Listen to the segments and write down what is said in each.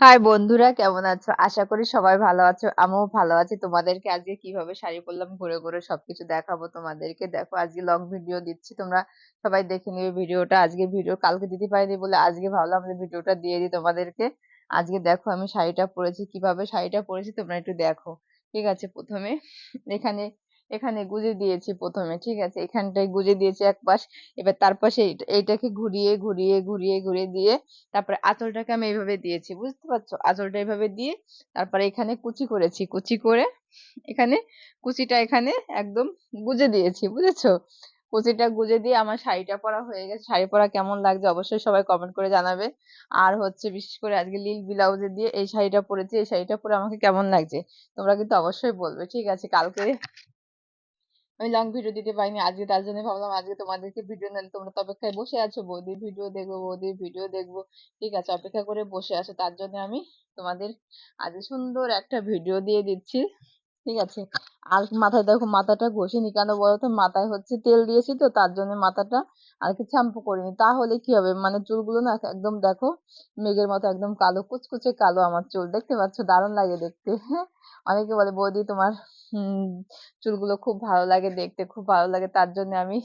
High বন্ধুরা কেমন আছো? আশা করি সবাই ভালো আছো। আমিও ভালো আছি। তোমাদেরকে আজকে কীভাবে শাড়ি পরলাম ঘুরে, ঘুরে সবকিছু দেখাবো তোমাদেরকে। দেখো আজকে লং ভিডিও দিচ্ছি। তোমরা সবাই দেখে নিবে ভিডিওটা। আজকে ভিডিও কালকে দিতে পারিনি বলে আজকে ভাবলাম যে ভিডিওটা দিয়ে দিই তোমাদেরকে। আজকে দেখো আমি শাড়িটা পরেছি। কীভাবে শাড়িটা পরেছি তোমরা একটু দেখো। ঠিক আছে? প্রথমে এখানে এখানে গুঁজে দিয়েছি প্রথমে, ঠিক আছে? এখানটায় গুঁজে দিয়েছি এক পাশ, এবার তার পাশে এইটা- এইটাকে ঘুরিয়ে ঘুরিয়ে ঘুরিয়ে ঘুরিয়ে দিয়ে তারপরে আঁচলটাকে আমি এইভাবে দিয়েছি, বুঝতে পারছ? আঁচলটা এইভাবে দিয়ে তারপরে এখানে কুচি করেছি, কুচি করে এখানে কুচিটা এখানে একদম গুজে দিয়েছি, বুঝেছ? কুচিটা গুজে দিয়ে আমার শাড়িটা পরা হয়ে গেছে। শাড়ি পরা কেমন লাগছে অবশ্যই সবাই কমেন্ট করে জানাবে। আর হচ্ছে বিশেষ করে আজকে লিল ব্লাউজে দিয়ে এই শাড়িটা পরেছি, এই শাড়িটা পরে আমাকে কেমন লাগছে তোমরা কিন্তু অবশ্যই বলবে, ঠিক আছে? কালকে আমি লং ভিডিও দিতে পারিনি, আজকে তার জন্য ভাবলাম আজকে তোমাদেরকে ভিডিও নেন তোমরা তো অপেক্ষায় বসে আছো বৌদি ভিডিও দেখব বৌদি ভিডিও দেখব, ঠিক আছে, অপেক্ষা করে বসে আছো, তার জন্য আমি তোমাদের আজকে সুন্দর একটা ভিডিও দিয়ে দিচ্ছি, ঠিক আছে। আর মাথায় দেখো মাথাটা ঘষিনি কেন বলতো? মাথায় হচ্ছে তেল দিয়েছি তো, তার জন্য মাথাটা আর কি শ্যাম্পু করিনি। তাহলে কি হবে? মানে চুলগুলো না একদম দেখো মেঘের মতো একদম কালো, কুচকুচে কালো আমার চুল। দেখতে পাচ্ছ? দারুণ লাগে দেখতে। অনেকে বলে, বৌদি, তোমার চুলগুলো খুব ভালো লাগে দেখতে, খুব ভালো লাগে। তার জন্য আমি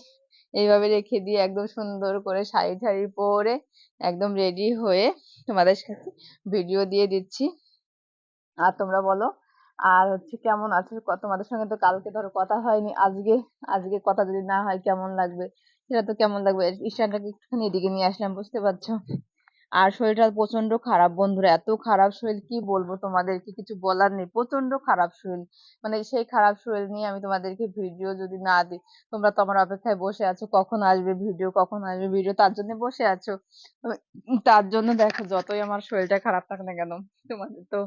এইভাবে রেখে দিয়ে একদম সুন্দর করে শাড়ি ঠাড়ি পরে একদম রেডি হয়ে তোমাদের সাথে ভিডিও দিয়ে দিচ্ছি। আর তোমরা বলো আর হচ্ছে কেমন আছো? তোমাদের সঙ্গে তো কালকে ধরো কথা হয়নি, আজকে আজকে কথা যদি না হয় কেমন লাগবে? সেটা তো কেমন লাগবে? স্ট্যান্ডটাকে একটুখানি এদিকে নিয়ে আসলাম, বুঝতে পারছ? আর শরীরটা প্রচণ্ড খারাপ বন্ধুরা, এত খারাপ শরীর, কি বলব তোমাদেরকে? কিছু বলার নেই প্রচণ্ড খারাপ শরীর। মানে সেই খারাপ শরীর নিয়ে আমি তোমাদেরকে ভিডিও যদি না দিই, তোমরা তো আমার অপেক্ষায় বসে আছো, কখন আসবে ভিডিও, কখন আসবে ভিডিও, তার জন্য বসে আছো। তার জন্য দেখো, যতই আমার শরীরটা খারাপ থাক না কেন, তোমাদের তো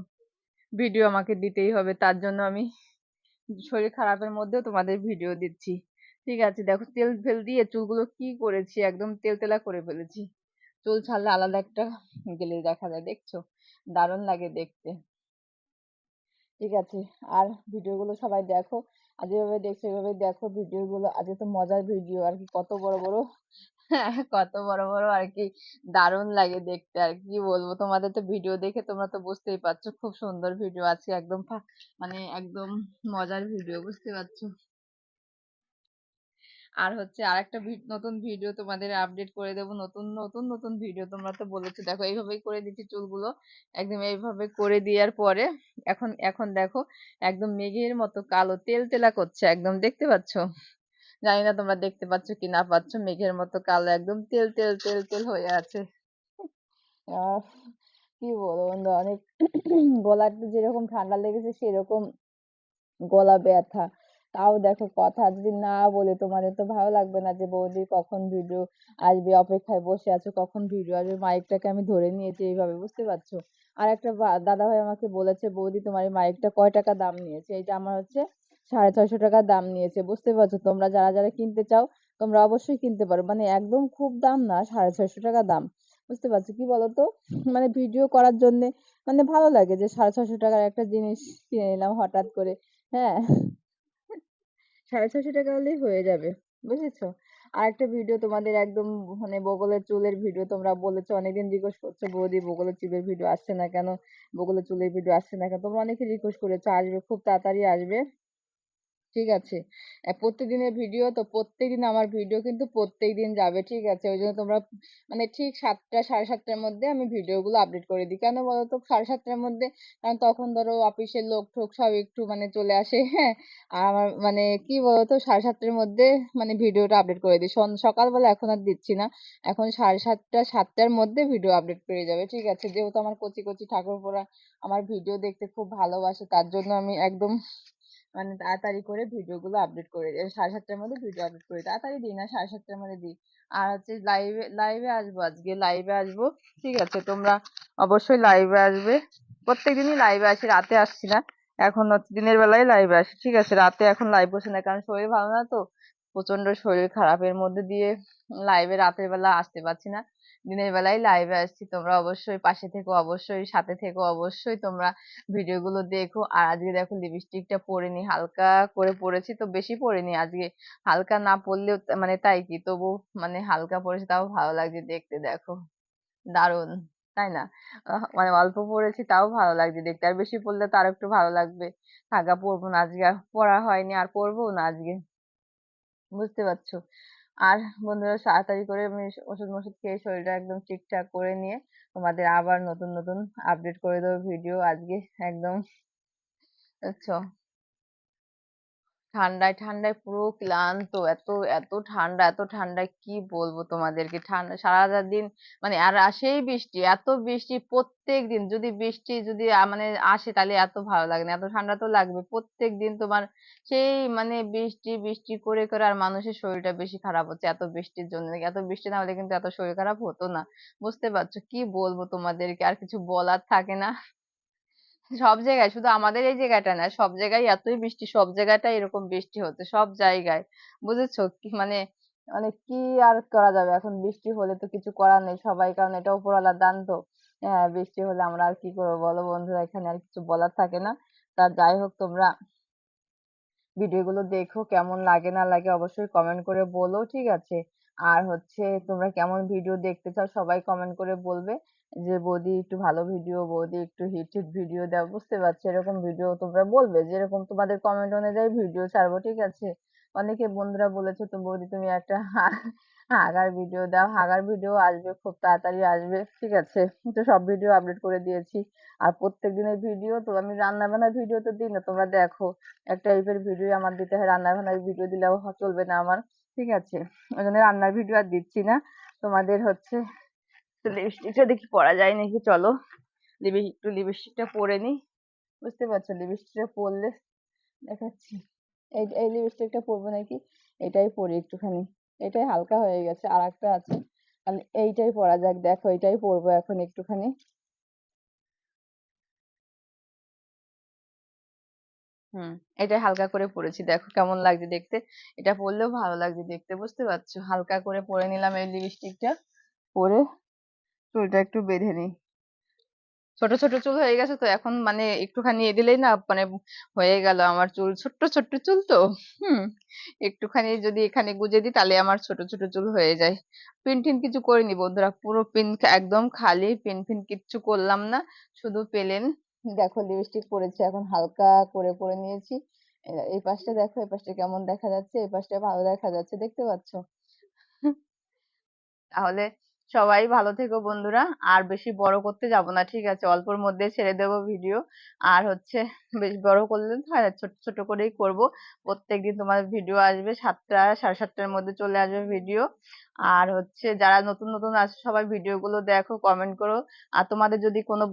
ভিডিও আমাকে দিতেই হবে। তার জন্য আমি শরীর খারাপের মধ্যেও তোমাদের ভিডিও দিচ্ছি। ঠিক আছে, দেখো তেল ফেল দিয়ে চুলগুলো কি করেছি, একদম তেলতেলা করে ফেলেছি। চুল ছাড়লে আলাদা একটা গেলে দেখা যায়, দেখছ? দারুণ লাগে দেখতে। ঠিক আছে, আর ভিডিওগুলো সবাই দেখো। আর যেভাবে দেখছ, এভাবে দেখো। ভিডিওগুলো আজকে তো মজার ভিডিও আর কি কত বড় বড় কত বড় বড় আর কি দারুণ লাগে দেখতে আর কি বলব। তোমাদের তো ভিডিও দেখে তোমরা তো বুঝতেই পারছ, খুব সুন্দর ভিডিও আছে একদম মানে একদম মজার ভিডিও বুঝতে পারছ? আর হচ্ছে আরেকটা ভি- নতুন ভিডিও তোমাদের আপডেট করে দেবো, নতুন নতুন নতুন ভিডিও তোমরা তো বলেছ। দেখো, এইভাবেই করে দিচ্ছি চুলগুলো, একদম এইভাবে করে দেওয়ার পরে এখন এখন দেখো, একদম মেঘের মতো কালো, তেল, তেলা করছে একদম, দেখতে পাচ্ছো? জানি না তোমরা দেখতে পাচ্ছ কি না পাচ্ছ, মেঘের মতো কালো একদম তেল তেল তেল তেল হয়ে আছে। কি বলব বন্ধু, অনেক গলার যেরকম ঠান্ডা লেগেছে সেরকম গলা ব্যথা। তাও দেখো কথা যদি না বলে তোমাদের তো ভালো লাগবে না যে, বৌদি কখন ভিডিও আসবে, অপেক্ষায় বসে আছো, কখন ভিডিও আসবে মাইকটাকে আমি ধরে নিয়েছি এইভাবে, বুঝতে পারছ? আর একটা দাদা ভাই আমাকে বলেছে, বৌদি তোমার এই মাইকটা কয় টাকা দাম নিয়েছে? এটা আমার হচ্ছে সাড়ে ছয়শো টাকা দাম নিয়েছে, বুঝতে পারছ? তোমরা যারা যারা কিনতে চাও, তোমরা অবশ্যই কিনতে পারো। মানে একদম খুব দাম না, সাড়ে ছয়শো টাকা দাম, বুঝতে পারছ? কি বলতো? মানে ভিডিও করার জন্য মানে ভালো লাগে যে সাড়ে ছয়শো টাকার একটা জিনিস কিনে নিলাম হঠাৎ করে হ্যাঁ? সাড়ে ছয়শো টাকা হলেই হয়ে যাবে, বুঝেছ? আরেকটা ভিডিও তোমাদের একদম মানে বগলের চুলের ভিডিও তোমরা বলেছ, অনেকদিন রিকোয়েস্ট করছ, বৌদি বগলের চুলের ভিডিও আসছে না কেন? বগলের চুলের ভিডিও আসছে না কেন? তোমরা অনেকে রিকোয়েস্ট করেছ, আসবে, খুব তাড়াতাড়ি আসবে। ঠিক আছে। প্রত্যেকদিনের ভিডিও তো প্রত্যেকদিন আমার ভিডিও কিন্তু প্রত্যেকদিন যাবে, ঠিক আছে? ওই জন্য তোমরা মানে ঠিক সাতটা, সাড়ে সাতটার মধ্যে আমি ভিডিওগুলো আপলোড করে দিই। কেন বলো তো? সাড়ে সাতটার মধ্যে, কারণ তখন ধরো অফিসের লোক টোক সব একটু মানে চলে আসে হ্যাঁ? আর আমার মানে কি বলতো সাড়ে সাতটার মধ্যে মানে ভিডিওটা আপলোড করে দিই। সকালবেলা এখন আর দিচ্ছি না। এখন সাড়ে সাতটা, সাতটার মধ্যে ভিডিও আপলোড পেয়ে যাবে, ঠিক আছে? যেহেতু আমার কচি কচি ঠাকুরপোরা আমার ভিডিও দেখতে খুব ভালোবাসে, তার জন্য আমি একদম মানে তাড়াতাড়ি করে ভিডিও গুলো আপডেট করে দিই সাড়ে সাতটার মধ্যে ভিডিও আপডেট করি তাড়াতাড়ি দিই না, সাড়ে সাতটার মধ্যে দিই। আর হচ্ছে লাইভে লাইভে আসব আজকে লাইভে আসব। ঠিক আছে, তোমরা অবশ্যই লাইভে আসবে। প্রত্যেকদিনই লাইভে আসি, রাতে আসছি না। এখন দিনের বেলায় লাইভে আসি। ঠিক আছে, রাতে এখন লাইভ বসে না, কারণ শরীর ভালো না তো। প্রচণ্ড শরীর খারাপের মধ্যে দিয়ে লাইভে রাতের বেলা আসতে পারছি না। দিনের বেলায় লাইভে আসছি। তোমরা অবশ্যই পাশে থেকো, অবশ্যই সাথে থেকো, অবশ্যই তোমরা ভিডিও গুলো দেখো। আর আজকে দেখো লিপস্টিকটা পরিনি, হালকা করে পরেছি তো বেশি পরিনি। আজকে হালকা না পরলেও মানে তাই কি? তবু মানে হালকা পরেছি, তাও ভালো লাগছে দেখতে, দেখো। দারুণ, তাই না? মানে অল্প পড়েছি তাও ভালো লাগছে দেখতে। আর বেশি পড়লে তো আর একটু ভালো লাগবে। থাকা পড়ব না, আজকে আর পড়া হয়নি। আর পড়ব না আজকে? বুঝতে পারছ। আর বন্ধুরা তাড়াতাড়ি করে আমি ওষুধ মষুধ খেয়ে শরীরটা একদম ঠিকঠাক করে নিয়ে তোমাদের আবার নতুন নতুন আপডেট করে দেবো ভিডিও আজকে একদম, বুঝছ? ঠান্ডায় ঠান্ডায় পুরো ক্লান্ত, এত এত ঠান্ডা, এত ঠান্ডায় কি বলব তোমাদেরকে? ঠান্ডা, সারাটা দিন মানে আর আসেই বৃষ্টি, এত বৃষ্টি প্রত্যেক দিন যদি বৃষ্টি যদি মানে আসে তাহলে এত ভালো লাগে না, এত ঠান্ডা তো লাগবে। প্রত্যেক দিন তোমার সেই মানে বৃষ্টি বৃষ্টি করে করে আর মানুষের শরীরটা বেশি খারাপ হচ্ছে, এত বৃষ্টির জন্য। এত বৃষ্টি না হলে কিন্তু এত শরীর খারাপ হতো না, বুঝতে পারছ? কি বলব তোমাদেরকে? আর কিছু বলার থাকে না? সব জায়গায়, শুধু আমাদের এই জায়গাটা না, সব জায়গায় এতই বৃষ্টি, সব জায়গাটাই এরকম বৃষ্টি হচ্ছে, সব জায়গায়। বুঝেছ? কি মানে মানে কি আর করা যাবে? এখন বৃষ্টি হলে তো কিছু করার নেই সবাই, কারণ এটা উপরওয়ালার দান তো। হ্যাঁ বৃষ্টি হলে আমরা আর কি করব বলো বন্ধুরা? এখানে আর কিছু বলার থাকে না। তা যাই হোক, তোমরা ভিডিও গুলো দেখো, কেমন লাগে না লাগে অবশ্যই কমেন্ট করে বলো, ঠিক আছে? আর হচ্ছে তোমরা কেমন ভিডিও দেখতে চাও সবাই কমেন্ট করে বলবে। যে, বৌদি, একটু ভালো ভিডিও বৌদি, একটু হিট হিট ভিডিও দাও। বুঝতে পারছি, এরকম ভিডিও তোমরা বলবে। যেরকম তোমাদের কমেন্ট অনুযায়ী ভিডিও ছাড়বো, ঠিক আছে? অনেকে বন্ধুরা বলেছে তো, বৌদি, তুমি একটা হাগার ভিডিও দাও। হাগার ভিডিও আসবে, খুব তাড়াতাড়ি আসবে, ঠিক আছে? তো সব ভিডিও আপলোড করে দিয়েছি। আর প্রত্যেক দিনের ভিডিও তো, আমি রান্না বান্নার ভিডিও তো দিই না। তোমরা দেখো একটা টাইপের ভিডিও আমার দিতে হয়। রান্না বান্নার ভিডিও দিলেও চলবে না আমার, ঠিক আছে? ওই জন্য রান্নার ভিডিও আর দিচ্ছি না। তোমাদের হচ্ছে লিপস্টিকটা দেখি পরা যায় নাকি? চলো। একটু লিপস্টিকটা পরে নি। বুঝতে পারছ? লিপস্টিকটা পরলে দেখাচ্ছি। এই এই লিপস্টিকটা পরবো নাকি? এটাই পরি একটুখানি। এটাই হালকা হয়ে গেছে আর একটা আছে এইটাই পরা যাক। দেখো, এটাই পরবো এখন একটুখানি। হুম, এটাই হালকা করে পরেছি। দেখো কেমন লাগছে দেখতে। এটা পরলেও ভালো লাগছে দেখতে, বুঝতে পারছ? হালকা করে পরে নিলাম এই লিপস্টিকটা পরে চুলটা একটু বেঁধে নিই। ছোট ছোট চুল হয়ে গেছে তো এখন মানে একটুখানি এ দিলেই না মানে হয়ে গেল আমার চুল। ছোট্ট ছোট্ট চুল তো, হুম। একটুখানি যদি এখানে গুজে দিই তাহলে আমার ছোট ছোট চুল হয়ে যায়। পিন, টিন কিছু করিনি বন্ধুরা, পুরো পিন একদম খালি, পিন ফিন কিচ্ছু করলাম না, শুধু পেলেন। দেখো লিপস্টিক পরেছি, এখন হালকা করে পরে নিয়েছি। এই পাশটা দেখো, এই পাশটা কেমন দেখা যাচ্ছে, এই পাশটা ভালো দেখা যাচ্ছে, দেখতে পাচ্ছ? তাহলে সবাই ভালো থেকো বন্ধুরা। আর বেশি বড় করতে যাব না, ঠিক আছে? অল্পর মধ্যে ছেড়ে দেব ভিডিও আর হচ্ছে, বেশ বড় করলে হয় ছোট ছোট করেই করব। প্রত্যেকদিন তোমার ভিডিও আসবে সাতটা, সাড়ে সাতটার মধ্যে চলে আসবে ভিডিও আর হচ্ছে যারা নতুন নতুন আছে সবাই ভিডিও গুলো দেখো কমেন্ট করো। আর তোমাদের যদি কোনো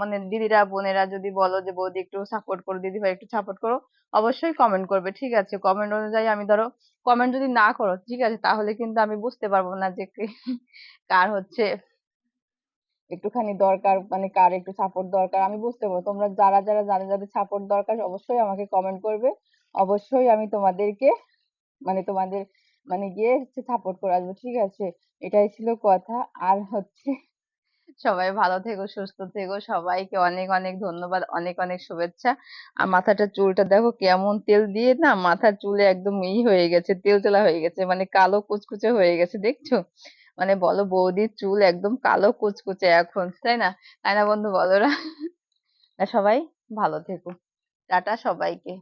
মানে দিদিরা, বোনেরা যদি বলো যে, বৌদি, একটু সাপোর্ট করো, দিদি ভাই, একটু সাপোর্ট করো, অবশ্যই কমেন্ট করবে, ঠিক আছে? কমেন্ট অনুযায়ী আমি ধরো কমেন্ট যদি না করো, ঠিক আছে? তাহলে কিন্তু আমি বুঝতে পারব না যে কার হচ্ছে একটুখানি দরকার মানে কার একটু সাপোর্ট দরকার। আমি বুঝতে পারব। তোমরা যারা যারা, যাদের যাদের সাপোর্ট দরকার, অবশ্যই আমাকে কমেন্ট করবে। অবশ্যই আমি তোমাদেরকে মানে তোমাদের মানে গিয়ে হচ্ছে সাপোর্ট করে আসব, ঠিক আছে? এটাই ছিল কথা। আর হচ্ছে সবাই ভালো থেকো, সুস্থ থেকো। সবাইকে অনেক অনেক ধন্যবাদ, অনেক অনেক শুভেচ্ছা। আর মাথাটা চুলটা দেখো কেমন তেল দিয়ে না মাথার চুলে একদম ই হয়ে গেছে, তেল তেলা হয়ে গেছে মানে কালো কুচকুচে হয়ে গেছে, দেখছ? মানে বলো বৌদির চুল একদম কালো কুচকুচে এখন, তাই না? তাই না বন্ধু বলো না? সবাই ভালো থেকো। টাটা সবাইকে।